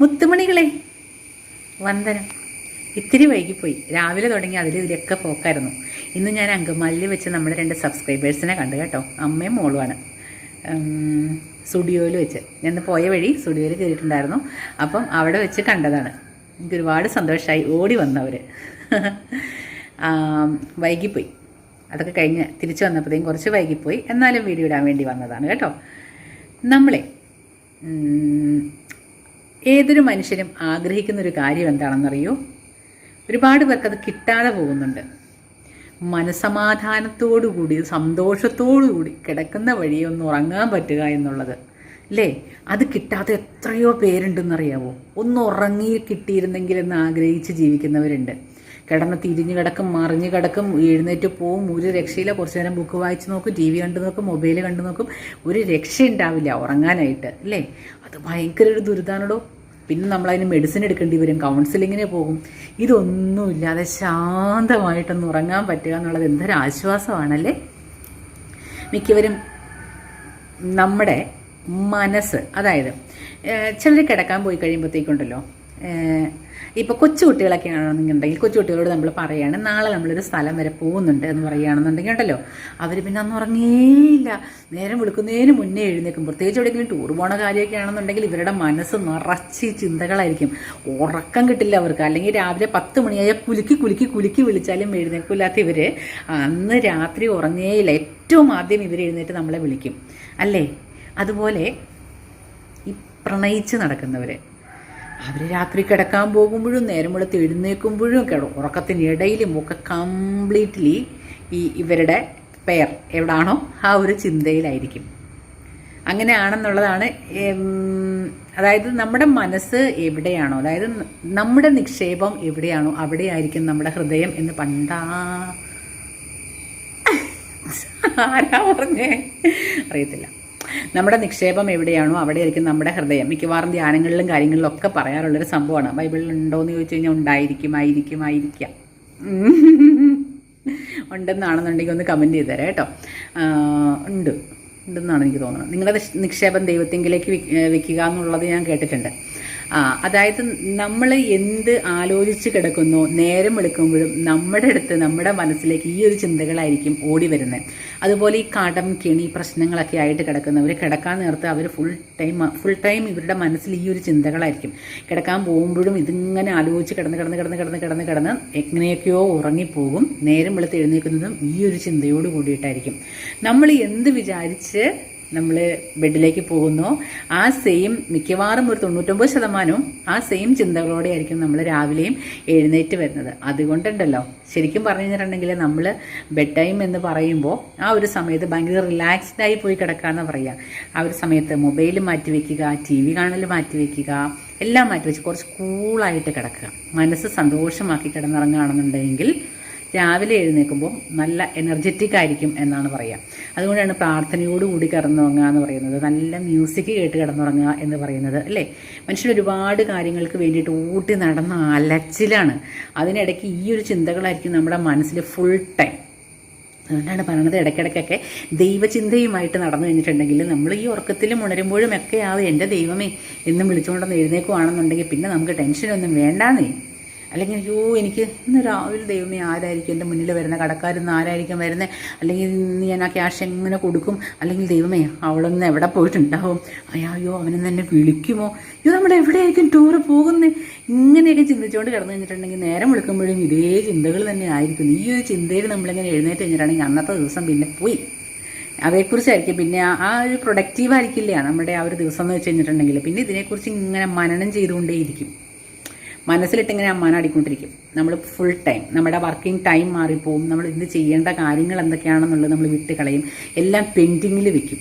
മുത്തുമണികളെ. വന്ദനം. ഇത്തിരി വൈകിപ്പോയി. രാവിലെ തുടങ്ങി അതിൽ ഇതിലൊക്കെ പോക്കായിരുന്നു. ഇന്ന് ഞാൻ അങ്കമാലിൽ വെച്ച് നമ്മുടെ രണ്ട് സബ്സ്ക്രൈബേഴ്സിനെ കണ്ടു കേട്ടോ. അമ്മയും മോളുമാണ്. സ്റ്റുഡിയോയിൽ വെച്ച്. ഞാൻ പോയ വഴി സ്റ്റുഡിയോയിൽ കയറിയിട്ടുണ്ടായിരുന്നു. അപ്പം അവിടെ വെച്ച് കണ്ടതാണ്. എനിക്ക് ഒരുപാട് സന്തോഷമായി ഓടി വന്നവർ വൈകിപ്പോയി. അതൊക്കെ കഴിഞ്ഞ് തിരിച്ചു വന്നപ്പോഴത്തേക്കും കുറച്ച് വൈകിപ്പോയി. എന്നാലും വീഡിയോ ഇടാൻ വേണ്ടി വന്നതാണ് കേട്ടോ. നമ്മളെ ഏതൊരു മനുഷ്യനും ആഗ്രഹിക്കുന്ന ഒരു കാര്യം എന്താണെന്നറിയോ? ഒരുപാട് പേർക്ക് അത് കിട്ടാതെ പോകുന്നുണ്ട്. മനസമാധാനത്തോടുകൂടി സന്തോഷത്തോടുകൂടി കിടക്കുന്ന വഴി ഒന്ന് ഉറങ്ങാൻ പറ്റുക എന്നുള്ളത്. അല്ലേ? അത് കിട്ടാതെ എത്രയോ പേരുണ്ടെന്നറിയാവോ? ഒന്ന് ഉറങ്ങി കിട്ടിയിരുന്നെങ്കിൽ എന്ന് ആഗ്രഹിച്ച് ജീവിക്കുന്നവരുണ്ട്. കിടന്ന് തിരിഞ്ഞു കിടക്കും മറിഞ്ഞു കിടക്കും എഴുന്നേറ്റ് പോവും. ഒരു രക്ഷയില്ല. കുറച്ച് നേരം ബുക്ക് വായിച്ച് നോക്കും ടി വി കണ്ടു നോക്കും മൊബൈൽ കണ്ടു നോക്കും. ഒരു രക്ഷ ഉണ്ടാവില്ല ഉറങ്ങാനായിട്ട് അല്ലേ? അത് ഭയങ്കര ഒരു ദുരിതാണോ പിന്നെ നമ്മളതിന് മെഡിസിൻ എടുക്കേണ്ടി വരും കൗൺസിലിങ്ങിന് പോകും. ഇതൊന്നുമില്ലാതെ ശാന്തമായിട്ടൊന്ന് ഉറങ്ങാൻ പറ്റുക എന്നുള്ളത് എന്തൊരു ആശ്വാസമാണല്ലേ? മിക്കവരും നമ്മുടെ മനസ്സ് അതായത് ചിലർ കിടക്കാൻ പോയി കഴിയുമ്പോഴത്തേക്കുണ്ടല്ലോ ഇപ്പോൾ കൊച്ചുകുട്ടികളൊക്കെ ആണെന്നുണ്ടെങ്കിൽ കൊച്ചുകുട്ടികളോട് നമ്മൾ പറയുകയാണ് നാളെ നമ്മളൊരു സ്ഥലം വരെ പോകുന്നുണ്ട് എന്ന് പറയുകയാണെന്നുണ്ടെങ്കിൽ ഉണ്ടല്ലോ. അവർ പിന്നെ അന്ന് ഉറങ്ങേയില്ല. നേരം വിളിക്കുന്നതിന് മുന്നേ എഴുന്നേക്കും പ്രത്യേകിച്ച് എവിടെയെങ്കിലും ടൂർ പോണ കാര്യമൊക്കെ ആണെന്നുണ്ടെങ്കിൽ ഇവരുടെ മനസ്സ് നിറച്ച് ചിന്തകളായിരിക്കും. ഉറക്കം കിട്ടില്ല അവർക്ക്. അല്ലെങ്കിൽ രാവിലെ പത്ത് മണിയായ കുലുക്കി കുലുക്കി കുലുക്കി വിളിച്ചാലും എഴുന്നേക്കില്ലാത്ത ഇവർ അന്ന് രാത്രി ഉറങ്ങേയില്ല. ഏറ്റവും ആദ്യം ഇവർ എഴുന്നേറ്റ് നമ്മളെ വിളിക്കും. അല്ലേ? അതുപോലെ ഈ പ്രണയിച്ച് നടക്കുന്നവർ അവർ രാത്രി കിടക്കാൻ പോകുമ്പോഴും നേരം വെളുത്ത് എഴുന്നേൽക്കുമ്പോഴും കിടക്കും. ഉറക്കത്തിനിടയിലും ഒക്കെ കംപ്ലീറ്റ്ലി ഈ ഇവരുടെ പെയർ എവിടാണോ ആ ഒരു ചിന്തയിലായിരിക്കും. അങ്ങനെയാണെന്നുള്ളതാണ് അതായത് നമ്മുടെ മനസ്സ് എവിടെയാണോ അതായത് നമ്മുടെ നിക്ഷേപം എവിടെയാണോ അവിടെയായിരിക്കും നമ്മുടെ ഹൃദയം എന്ന് പണ്ടാ ആരാ പറഞ്ഞേ? അറിയത്തില്ല. നമ്മുടെ നിക്ഷേപം എവിടെയാണോ അവിടെയായിരിക്കും നമ്മുടെ ഹൃദയം. മിക്കവാറും ധ്യാനങ്ങളിലും കാര്യങ്ങളിലും ഒക്കെ പറയാറുള്ളൊരു സംഭവമാണ്. ബൈബിളിൽ ഉണ്ടോ എന്ന് ചോദിച്ചു കഴിഞ്ഞാൽ ഉണ്ടായിരിക്കും ആയിരിക്കും ആയിരിക്കാം. ഉണ്ടെന്നാണെന്നുണ്ടെങ്കിൽ ഒന്ന് കമന്റ് ചെയ്ത് തരാം കേട്ടോ. ഉണ്ട്. ഉണ്ടെന്നാണ് എനിക്ക് തോന്നുന്നത്. നിങ്ങളുടെ നിക്ഷ- നിക്ഷേപം ദൈവത്തെങ്കിലേക്ക് വെക്കുക എന്നുള്ളത് ഞാൻ കേട്ടിട്ടുണ്ട്. ആ അതായത് നമ്മൾ എന്ത് ആലോചിച്ച് കിടക്കുന്നു നേരം എടുക്കുമ്പോഴും നമ്മുടെ അടുത്ത് നമ്മുടെ മനസ്സിലേക്ക് ഈ ഒരു ചിന്തകളായിരിക്കും ഓടി വരുന്നത്. അതുപോലെ ഈ കടം കെണി പ്രശ്നങ്ങളൊക്കെ ആയിട്ട് കിടക്കുന്നവർ കിടക്കാൻ നേരത്ത് അവർ ഫുൾ ടൈം ഫുൾ ടൈം ഇവരുടെ മനസ്സിൽ ഈ ഒരു ചിന്തകളായിരിക്കും. കിടക്കാൻ പോകുമ്പോഴും ഇതിങ്ങനെ ആലോചിച്ച് കിടന്ന് കിടന്ന് കിടന്ന് കിടന്ന് കിടന്ന് കിടന്ന് എങ്ങനെയൊക്കെയോ ഉറങ്ങിപ്പോകും. നേരം വെളുത്ത് എഴുന്നേൽക്കുന്നതും ഈ ഒരു ചിന്തയോട് കൂടിയിട്ടായിരിക്കും. നമ്മൾ എന്ത് വിചാരിച്ച് നമ്മൾ ബെഡിലേക്ക് പോകുന്നു. ആ സെയിം മിക്കവാറും ഒരു തൊണ്ണൂറ്റൊമ്പത് ശതമാനവും ആ സെയിം ചിന്തകളോടെ ആയിരിക്കും നമ്മൾ രാവിലെയും എഴുന്നേറ്റ് വരുന്നത്. അതുകൊണ്ടുണ്ടല്ലോ. ശരിക്കും പറഞ്ഞു കഴിഞ്ഞിട്ടുണ്ടെങ്കിൽ നമ്മൾ ബെഡ് ടൈം എന്ന് പറയുമ്പോൾ ആ ഒരു സമയത്ത് ഭയങ്കര റിലാക്സ്ഡ് ആയി പോയി കിടക്കാന്ന് പറയുക ആ ഒരു സമയത്ത് മൊബൈൽ മാറ്റി വെക്കുക ടി വി കാണൽ മാറ്റി വെക്കുക എല്ലാം മാറ്റി വെച്ച് കുറച്ച് കൂളായിട്ട് കിടക്കുക. മനസ്സ് സന്തോഷമാക്കി കിടന്നിറങ്ങുകയാണെന്നുണ്ടെങ്കിൽ രാവിലെ എഴുന്നേൽക്കുമ്പോൾ നല്ല എനർജറ്റിക് ആയിരിക്കും എന്നാണ് പറയുക അതുകൊണ്ടാണ് പ്രാർത്ഥനയോടുകൂടി കിടന്നുറങ്ങുക എന്ന് പറയുന്നത്. നല്ല മ്യൂസിക് കേട്ട് കിടന്നുറങ്ങുക എന്ന് പറയുന്നത് അല്ലേ? മനുഷ്യൻ ഒരുപാട് കാര്യങ്ങൾക്ക് വേണ്ടിയിട്ട് ഊട്ടി നടന്ന അലച്ചിലാണ്. അതിനിടയ്ക്ക് ഈ ഒരു ചിന്തകളായിരിക്കും നമ്മുടെ മനസ്സിൽ ഫുൾ ടൈം അതുകൊണ്ടാണ് പറയണത് ഇടയ്ക്കിടയ്ക്കൊക്കെ ദൈവചിന്തയുമായിട്ട് നടന്നു കഴിഞ്ഞിട്ടുണ്ടെങ്കിൽ നമ്മൾ ഈ ഉറക്കത്തിലും ഉണരുമ്പോഴും ഒക്കെ ആവും എന്റെ ദൈവമേ എന്നും വിളിച്ചുകൊണ്ടൊന്ന് എഴുന്നേക്കുവാണെന്നുണ്ടെങ്കിൽ പിന്നെ നമുക്ക് ടെൻഷനൊന്നും വേണ്ടാന്നേ. അല്ലെങ്കിൽ അയ്യോ എനിക്ക് ഇന്ന് രാവിലെ ദൈവമേ ആരായിരിക്കും എന്റെ മുന്നിൽ വരുന്ന കടക്കാരിന്ന് ആരായിരിക്കും വരുന്നത്? അല്ലെങ്കിൽ ഇന്ന് ഞാൻ ആ ക്യാഷ് എങ്ങനെ കൊടുക്കും? അല്ലെങ്കിൽ ദൈവമേ അവളൊന്ന് എവിടെ പോയിട്ടുണ്ടാവും? അയ്യോ അവനെന്ന് എന്നെ വിളിക്കുമോ? അയ്യോ നമ്മൾ എവിടെയായിരിക്കും ടൂറ് പോകുന്നത് ഇങ്ങനെയൊക്കെ ചിന്തിച്ചുകൊണ്ട് കിടന്നു കഴിഞ്ഞിട്ടുണ്ടെങ്കിൽ നേരം വിളിക്കുമ്പോഴും ഇതേ ചിന്തകൾ തന്നെ ആയിരിക്കും. ഈ ഒരു ചിന്തയിൽ നമ്മളിങ്ങനെ എഴുന്നേറ്റ് കഴിഞ്ഞിട്ടുണ്ടെങ്കിൽ അന്നത്തെ ദിവസം പിന്നെ പോയി. അതേക്കുറിച്ചായിരിക്കും. പിന്നെ ആ- ഒരു പ്രൊഡക്റ്റീവ് ആയിരിക്കില്ല നമ്മുടെ ആ ഒരു ദിവസം എന്ന് വെച്ച് കഴിഞ്ഞിട്ടുണ്ടെങ്കിൽ. പിന്നെ ഇതിനെക്കുറിച്ച് ഇങ്ങനെ മനനം ചെയ്തുകൊണ്ടേയിരിക്കും. മനസ്സിലിട്ട് ഇങ്ങനെ അമ്മാനാടിക്കൊണ്ടിരിക്കും നമ്മൾ ഫുൾ ടൈം നമ്മുടെ വർക്കിംഗ് ടൈം മാറിപ്പോവും. നമ്മൾ ഇന്ന് ചെയ്യേണ്ട കാര്യങ്ങൾ എന്തൊക്കെയാണെന്നുള്ളത് നമ്മൾ വിട്ട് കളയും എല്ലാം പെൻഡിങ്ങിൽ വെക്കും.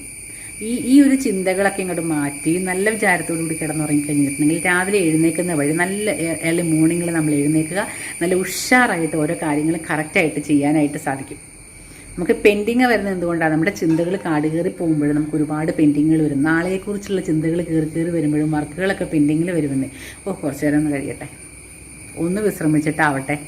ഈ ഈ ഒരു ചിന്തകളൊക്കെ ഇങ്ങോട്ട് മാറ്റി നല്ല വിചാരത്തോടു കൂടി കിടന്നുറങ്ങി കഴിഞ്ഞിട്ടുണ്ടെങ്കിൽ രാവിലെ എഴുന്നേൽക്കുന്ന വഴി നല്ല ഏർലി മോർണിംഗിൽ നമ്മൾ എഴുന്നേൽക്കുക. നല്ല ഉഷാറായിട്ട് ഓരോ കാര്യങ്ങളും കറക്റ്റായിട്ട് ചെയ്യാനായിട്ട് സാധിക്കും. നമുക്ക് പെൻഡിങ് വരുന്നത് എന്തുകൊണ്ടാണ്? നമ്മുടെ ചിന്തകൾ കാട് കയറി പോകുമ്പോഴും നമുക്ക് ഒരുപാട് പെൻഡിങ്ങുകൾ വരും. നാളെക്കുറിച്ചുള്ള ചിന്തകൾ കയറി കയറി വരുമ്പോഴും വർക്കുകളൊക്കെ പെൻഡിങ്ങിൽ വരുമെന്നേ. ഓ കുറച്ച് നേരം ഒന്ന് കഴിയട്ടെ. ഒന്ന് വിശ്രമിച്ചിട്ടാവട്ടെ.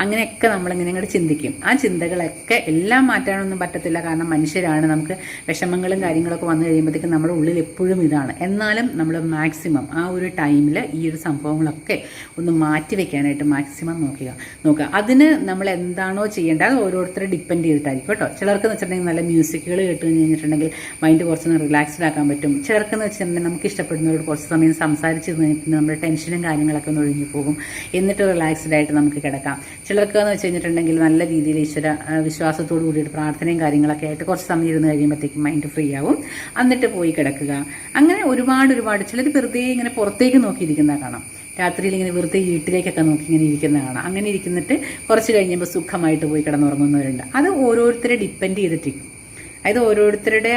അങ്ങനെയൊക്കെ നമ്മളിങ്ങനെ അങ്ങോട്ട് ചിന്തിക്കും. ആ ചിന്തകളൊക്കെ എല്ലാം മാറ്റാനൊന്നും പറ്റത്തില്ല. കാരണം മനുഷ്യരാണ്. നമുക്ക് വിഷമങ്ങളും കാര്യങ്ങളൊക്കെ വന്നു കഴിയുമ്പോഴത്തേക്കും നമ്മുടെ ഉള്ളിൽ എപ്പോഴും ഇതാണ്. എന്നാലും നമ്മൾ മാക്സിമം ആ ഒരു ടൈമിൽ ഈ ഒരു സംഭവങ്ങളൊക്കെ ഒന്ന് മാറ്റി വെക്കാനായിട്ട് മാക്സിമം നോക്കുക. നോക്കുക. അതിന് നമ്മൾ എന്താണോ ചെയ്യേണ്ടത് അത് ഓരോരുത്തരെ ഡിപ്പെൻഡ് ചെയ്തിട്ടായിരിക്കും കേട്ടോ. ചിലർക്ക് എന്ന് വെച്ചിട്ടുണ്ടെങ്കിൽ നല്ല മ്യൂസിക്കുകൾ കേട്ട് കഴിഞ്ഞിട്ടുണ്ടെങ്കിൽ മൈൻഡ് കുറച്ചൊന്ന് റിലാക്സ്ഡ് ആക്കാൻ പറ്റും. ചിലർക്ക് എന്ന് വെച്ചിട്ടുണ്ടെങ്കിൽ നമുക്ക് ഇഷ്ടപ്പെടുന്നവരോട് കുറച്ച് സമയം സംസാരിച്ച് നമ്മുടെ ടെൻഷനും കാര്യങ്ങളൊക്കെ ഒന്ന് ഒഴിഞ്ഞു പോകും. എന്നിട്ട് റിലാക്സ്ഡ് ആയിട്ട് നമുക്ക് കിടക്കാം. ചിലർക്ക് എന്ന് വെച്ച് കഴിഞ്ഞിട്ടുണ്ടെങ്കിൽ നല്ല രീതിയിൽ ഈശ്വര വിശ്വാസത്തോടു കൂടിയിട്ട് പ്രാർത്ഥനയും കാര്യങ്ങളൊക്കെ ആയിട്ട് കുറച്ച് സമയം ഇരുന്ന് കഴിയുമ്പോഴത്തേക്കും മൈൻഡ് ഫ്രീ ആവും. എന്നിട്ട് പോയി കിടക്കുക. അങ്ങനെ ഒരുപാട് ഒരുപാട് ചിലർ വെറുതെ ഇങ്ങനെ പുറത്തേക്ക് നോക്കിയിരിക്കുന്ന കാണാം. രാത്രിയിൽ ഇങ്ങനെ വെറുതെ വീട്ടിലേക്കൊക്കെ നോക്കി ഇങ്ങനെ ഇരിക്കുന്ന കാണാം. അങ്ങനെ ഇരിക്കുന്നിട്ട് കുറച്ച് കഴിഞ്ഞപ്പോൾ സുഖമായിട്ട് പോയി കിടന്നുറങ്ങുന്നവരുണ്ട്. അത് ഓരോരുത്തരെ ഡിപ്പെൻഡ് ചെയ്തിട്ടിരിക്കും. അതായത് ഓരോരുത്തരുടെ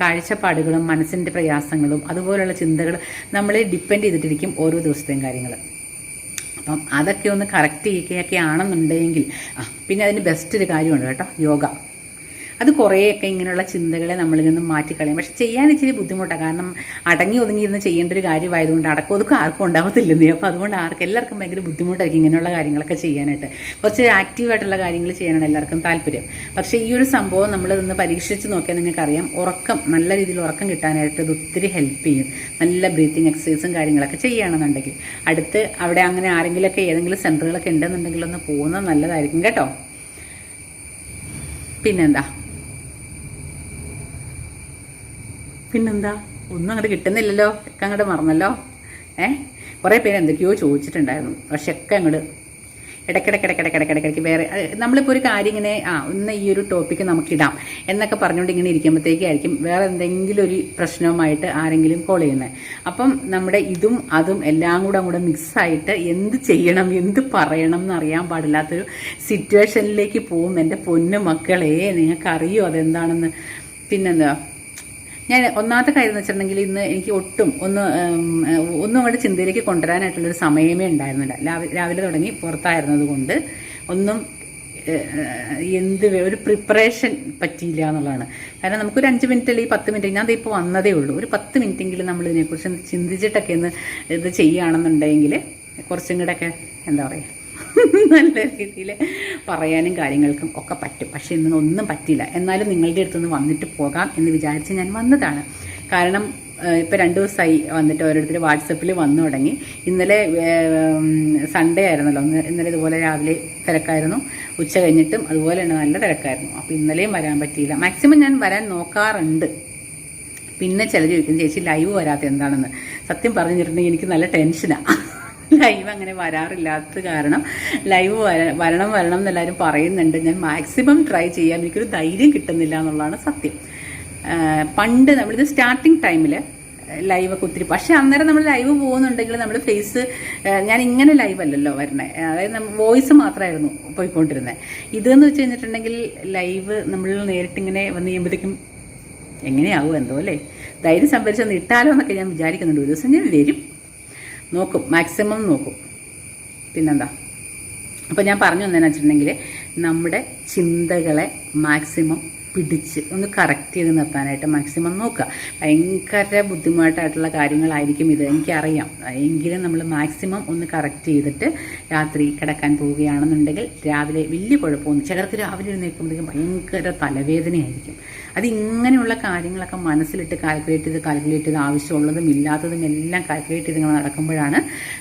കാഴ്ചപ്പാടുകളും മനസ്സിന്റെ പ്രയാസങ്ങളും അതുപോലുള്ള ചിന്തകൾ നമ്മളെ ഡിപ്പെൻഡ് ചെയ്തിട്ടിരിക്കും ഓരോ ദിവസത്തെയും കാര്യങ്ങൾ അപ്പം അതൊക്കെ ഒന്ന് കറക്റ്റ് ചെയ്യുകയൊക്കെ ആണെന്നുണ്ടെങ്കിൽ പിന്നെ അതിന് ബെസ്റ്റ് ഒരു കാര്യമുണ്ട് കേട്ടോ യോഗ. അത് കുറേയൊക്കെ ഇങ്ങനെയുള്ള ചിന്തകളെ നമ്മളിൽ നിന്നും മാറ്റിക്കളയും. പക്ഷെ ചെയ്യാൻ ഇച്ചിരി ബുദ്ധിമുട്ടാണ് കാരണം അടങ്ങി ഒതുങ്ങിയിരുന്ന് ചെയ്യേണ്ട ഒരു കാര്യമായതുകൊണ്ട് അടക്കം ഒതുക്കം ആർക്കും ഉണ്ടാവത്തില്ലെന്നേ. അപ്പോൾ അതുകൊണ്ട് ആർക്കും എല്ലാവർക്കും ഭയങ്കര ബുദ്ധിമുട്ടായിരിക്കും ഇങ്ങനെയുള്ള കാര്യങ്ങളൊക്കെ ചെയ്യാനായിട്ട്. കുറച്ച് ആക്റ്റീവായിട്ടുള്ള കാര്യങ്ങൾ ചെയ്യാനാണ് എല്ലാവർക്കും താല്പര്യം. പക്ഷേ ഈ ഒരു സംഭവം നമ്മൾ നിന്ന് പരീക്ഷിച്ച് നോക്കിയാൽ നിങ്ങൾക്കറിയാം ഉറക്കം നല്ല രീതിയിൽ ഉറക്കം കിട്ടാനായിട്ട് ഇത് ഒത്തിരി ഹെൽപ്പ് ചെയ്യും. നല്ല ബ്രീത്തിങ് എക്സസൈസും കാര്യങ്ങളൊക്കെ ചെയ്യുകയാണെന്നുണ്ടെങ്കിൽ. അടുത്ത് അവിടെ അങ്ങനെ ആരെങ്കിലുമൊക്കെ ഏതെങ്കിലും സെന്ററുകളൊക്കെ ഉണ്ടെന്നുണ്ടെങ്കിൽ ഒന്ന് പോകുന്നത് നല്ലതായിരിക്കും കേട്ടോ. പിന്നെന്താ? പിന്നെന്താ? ഒന്നും അങ്ങോട്ട് കിട്ടുന്നില്ലല്ലോ. ഒക്കെ അങ്ങോട്ട് മറന്നല്ലോ. ഏ? കുറേ പേര് എന്തൊക്കെയോ ചോദിച്ചിട്ടുണ്ടായിരുന്നു. പക്ഷെ ഒക്കെ അങ്ങോട്ട് ഇടയ്ക്കിടയ്ക്കിടയ്ക്കിടയ്ക്കിടയ്ക്കിടയ്ക്ക് വേറെ നമ്മളിപ്പോൾ ഒരു കാര്യം ഇങ്ങനെ ആ ഇന്ന് ഈ ഒരു ടോപ്പിക്ക് നമുക്കിടാം എന്നൊക്കെ പറഞ്ഞുകൊണ്ട് ഇങ്ങനെ ഇരിക്കുമ്പോഴത്തേക്കായിരിക്കും വേറെ എന്തെങ്കിലും ഒരു പ്രശ്നവുമായിട്ട് ആരെങ്കിലും കോൾ ചെയ്യുന്നത് അപ്പം നമ്മുടെ ഇതും അതും എല്ലാം കൂടെ അങ്ങോട്ട് മിക്സായിട്ട് എന്ത് ചെയ്യണം എന്ത് പറയണം എന്നറിയാൻ പാടില്ലാത്തൊരു സിറ്റുവേഷനിലേക്ക് പോകും എന്റെ പൊന്നു മക്കളെ. നിങ്ങൾക്കറിയോ അതെന്താണെന്ന്? പിന്നെന്താ? ഞാൻ ഒന്നാമത്തെ കാര്യം എന്ന് വെച്ചിട്ടുണ്ടെങ്കിൽ ഇന്ന് എനിക്ക് ഒട്ടും ഒന്ന് ഒന്നും അങ്ങോട്ട് ചിന്തയിലേക്ക് കൊണ്ടുവരാനായിട്ടുള്ളൊരു സമയമേ ഉണ്ടായിരുന്നില്ല. രാവിലെ തുടങ്ങി പുറത്തായിരുന്നത് കൊണ്ട് ഒന്നും എന്ത് ഒരു പ്രിപ്പറേഷൻ പറ്റിയില്ല എന്നുള്ളതാണ്. കാരണം നമുക്കൊരു അഞ്ച് മിനിറ്റ് അല്ലെങ്കിൽ പത്ത് മിനിറ്റ് ഞാൻ ഇപ്പോൾ വന്നതേ ഉള്ളൂ. ഒരു പത്ത് മിനിറ്റെങ്കിലും നമ്മൾ ഇതിനെക്കുറിച്ച് ചിന്തിച്ചിട്ടൊക്കെ ഒന്ന് ഇത് ചെയ്യുകയാണെന്നുണ്ടെങ്കിൽ കുറച്ചും കൂടെയൊക്കെ എന്താ പറയുക നല്ല രീതിയിൽ പറയാനും കാര്യങ്ങൾക്കും ഒക്കെ പറ്റും. പക്ഷേ ഇന്ന് ഒന്നും പറ്റില്ല എന്നാലും നിങ്ങളുടെ അടുത്തുനിന്ന് വന്നിട്ട് പോകാം എന്ന് വിചാരിച്ച് ഞാൻ വന്നതാണ്. കാരണം ഇപ്പോൾ രണ്ട് ദിവസമായി വന്നിട്ട് ഓരോരുത്തർ വാട്സപ്പിൽ വന്നു തുടങ്ങി. ഇന്നലെ സൺഡേ ആയിരുന്നല്ലോ. ഇന്നലെ ഇതുപോലെ രാവിലെ തിരക്കായിരുന്നു. ഉച്ച കഴിഞ്ഞിട്ടും അതുപോലെ തന്നെ നല്ല തിരക്കായിരുന്നു. അപ്പോൾ ഇന്നലെയും വരാൻ പറ്റിയില്ല. മാക്സിമം ഞാൻ വരാൻ നോക്കാറുണ്ട്. പിന്നെ ചിലർ ചോദിക്കും ചേച്ചി ലൈവ് വരാത്ത എന്താണെന്ന്? സത്യം പറഞ്ഞിട്ടുണ്ടെങ്കിൽ എനിക്ക് നല്ല ടെൻഷനാണ് ലൈവ് അങ്ങനെ വരാറില്ലാത്തത് കാരണം ലൈവ് വര വരണം വരണം എന്നെല്ലാവരും പറയുന്നുണ്ട്. ഞാൻ മാക്സിമം ട്രൈ ചെയ്യാം. എനിക്കൊരു ധൈര്യം കിട്ടുന്നില്ല എന്നുള്ളതാണ് സത്യം. പണ്ട് നമ്മളിത് സ്റ്റാർട്ടിങ് ടൈമിൽ ലൈവൊക്കെ ഒത്തിരി പക്ഷെ അന്നേരം നമ്മൾ ലൈവ് പോകുന്നുണ്ടെങ്കിൽ നമ്മൾ ഫേസ് ഞാൻ ഇങ്ങനെ ലൈവ് അല്ലല്ലോ വരണേ. അതായത് വോയിസ് മാത്രമായിരുന്നു പോയിക്കൊണ്ടിരുന്നത് ഇതെന്ന് വെച്ച് കഴിഞ്ഞിട്ടുണ്ടെങ്കിൽ ലൈവ് നമ്മൾ നേരിട്ടിങ്ങനെ വന്ന് കഴിയുമ്പോഴത്തേക്കും എങ്ങനെയാവും എന്തോ അല്ലേ? ധൈര്യം സംഭരിച്ചൊന്ന് ഇട്ടാലോ എന്നൊക്കെ ഞാൻ വിചാരിക്കുന്നുണ്ട്. ഒരു ദിവസം ഞാൻ വരും. നോക്കും. മാക്സിമം നോക്കും. പിന്നെന്താ? അപ്പോൾ ഞാൻ പറഞ്ഞു തന്നെ വെച്ചിട്ടുണ്ടെങ്കിൽ നമ്മുടെ ചിന്തകളെ മാക്സിമം പിടിച്ച് ഒന്ന് കറക്റ്റ് ചെയ്ത് നിർത്താനായിട്ട് മാക്സിമം നോക്കുക. ഭയങ്കര ബുദ്ധിമുട്ടായിട്ടുള്ള കാര്യങ്ങളായിരിക്കും ഇത്. എനിക്കറിയാം. എങ്കിലും നമ്മൾ മാക്സിമം ഒന്ന് കറക്റ്റ് ചെയ്തിട്ട് രാത്രി കിടക്കാൻ പോവുകയാണെന്നുണ്ടെങ്കിൽ രാവിലെ വലിയ കുഴപ്പമൊന്നും ചിലർക്ക് രാവിലെ എഴുന്നേൽക്കുമ്പോഴേക്കും ഭയങ്കര തലവേദനയായിരിക്കും. അത് ഇങ്ങനെയുള്ള കാര്യങ്ങളൊക്കെ മനസ്സിലിട്ട് കാൽക്കുലേറ്റ് ചെയ്ത് കാൽക്കുലേറ്റ് ചെയ്ത് ആവശ്യമുള്ളതും ഇല്ലാത്തതും എല്ലാം കാൽക്കുലേറ്റ് ചെയ്ത് ഇങ്ങനെ നടക്കുമ്പോഴാണ്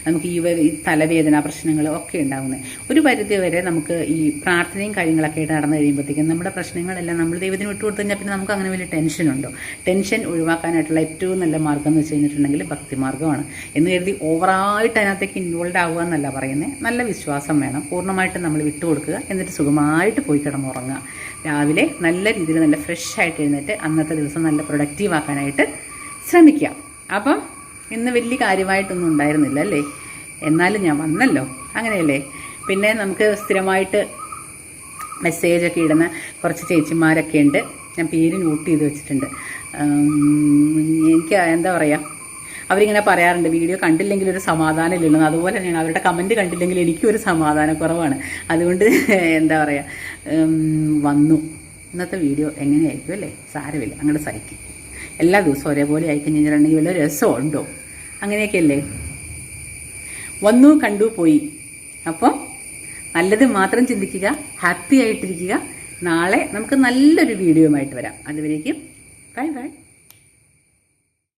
നമുക്ക് ഈ തലവേദന പ്രശ്നങ്ങൾ ഒക്കെ ഉണ്ടാകുന്നത് ഒരു പരിധി വരെ നമുക്ക് ഈ പ്രാർത്ഥനയും കാര്യങ്ങളൊക്കെ ആയിട്ട് നടന്നു കഴിയുമ്പോഴത്തേക്കും നമ്മുടെ പ്രശ്നങ്ങളെല്ലാം നമ്മൾ ദൈവത്തിന് വിട്ടു കൊടുത്തു കഴിഞ്ഞാൽ പിന്നെ നമുക്ക് അങ്ങനെ വലിയ ടെൻഷനുണ്ടോ ടെൻഷൻ ഒഴിവാക്കാനായിട്ടുള്ള ഏറ്റവും നല്ല മാർഗം എന്ന് വെച്ച് കഴിഞ്ഞിട്ടുണ്ടെങ്കിൽ ഭക്തിമാർഗമാണ് എന്ന് കരുതി ഓവറായിട്ട് അതിനകത്തേക്ക് ഇൻവോൾവ് ആവുക എന്നല്ല പറയുന്നത് നല്ല വിശ്വാസം വേണം. പൂർണമായിട്ട് നമ്മൾ വിട്ടുകൊടുക്കുക എന്നിട്ട് സുഖമായിട്ട് പോയി കിടന്നുറങ്ങുക രാവിലെ നല്ല രീതിയിൽ നല്ല ഫ്രഷ് ആയിട്ട് എഴുന്നേറ്റ് അന്നത്തെ ദിവസം നല്ല പ്രൊഡക്റ്റീവ് ആക്കാനായിട്ട് ശ്രമിക്കുക. അപ്പം ഇന്ന് വലിയ കാര്യമായിട്ടൊന്നും ഉണ്ടായിരുന്നില്ല അല്ലേ? എന്നാലും ഞാൻ വന്നല്ലോ. അങ്ങനെയല്ലേ? പിന്നെ നമുക്ക് സ്ഥിരമായിട്ട് മെസ്സേജൊക്കെ ഇടുന്ന കുറച്ച് ചേച്ചിമാരൊക്കെ ഉണ്ട്. ഞാൻ പേര് നോട്ട് ചെയ്ത് വെച്ചിട്ടുണ്ട്. എനിക്ക് എന്താ പറയുക അവരിങ്ങനെ പറയാറുണ്ട് വീഡിയോ കണ്ടില്ലെങ്കിൽ ഒരു സമാധാനം ഇല്ലല്ലോ. അതുപോലെ തന്നെയാണ് അവരുടെ കമന്റ് കണ്ടില്ലെങ്കിൽ എനിക്കും ഒരു സമാധാനക്കുറവാണ്. അതുകൊണ്ട് എന്താ പറയുക വന്നു. ഇന്നത്തെ വീഡിയോ എങ്ങനെയായിരിക്കും അല്ലേ? സാരമില്ല അങ്ങോട്ട് സഹിക്കും. എല്ലാ ദിവസവും ഒരേപോലെ ആയിക്കഴിഞ്ഞിട്ടുണ്ടെങ്കിൽ വല്ല രസമുണ്ടോ? അങ്ങനെയൊക്കെയല്ലേ വന്നു കണ്ടു പോയി. അപ്പോൾ നല്ലത് മാത്രം ചിന്തിക്കുക ഹാപ്പി ആയിട്ടിരിക്കുക. നാളെ നമുക്ക് നല്ലൊരു വീഡിയോ ആയിട്ട് വരാം. അതുവരേക്കും ബൈ ബൈ.